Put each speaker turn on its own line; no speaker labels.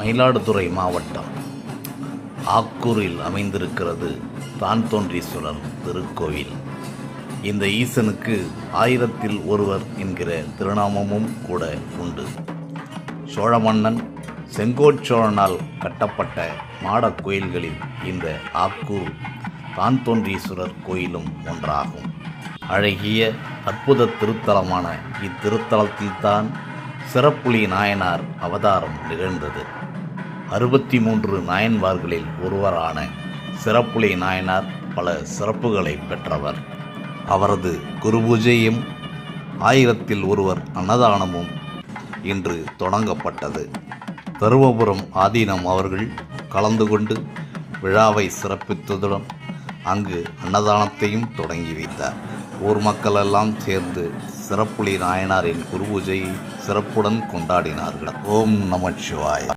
மயிலாடுதுறை மாவட்டம். ஆக்கூரில் அமைந்திருக்கிறது தான் தோன்றீஸ்வரர் திருக்கோவில். இந்த ஈசனுக்கு ஆயிரத்தில் ஒருவர் என்கிற திருநாமமும் கூட உண்டு. சோழ மன்னன் செங்கோச்சோழனால் கட்டப்பட்ட மாடக் கோயில்களில் இந்த ஆக்கூர் தான் தோன்றீஸ்வரர் கோயிலும் ஒன்றாகும். அழகிய அற்புத திருத்தலமான இத்திருத்தலத்தில்தான் சிறப்புலி நாயனார் அவதாரம் நிகழ்ந்தது. அறுபத்தி மூன்று நாயன்மார்களில் ஒருவரான சிறப்புலி நாயனார் பல சிறப்புகளை பெற்றவர். அவரது குருபூஜையும் ஆயிரத்தில் ஒருவர் அன்னதானமும் இன்று தொடங்கப்பட்டது. தருமபுரம் ஆதீனம் அவர்கள் கலந்து கொண்டு விழாவை சிறப்பித்ததுடன் அங்கு அன்னதானத்தையும் தொடங்கி வைத்தார். ஊர் மக்களெல்லாம் சேர்ந்து சிறப்புளி நாயனாரின் குருபூஜை சிறப்புடன் கொண்டாடினார்கள். ஓம் நமச்சிவாய.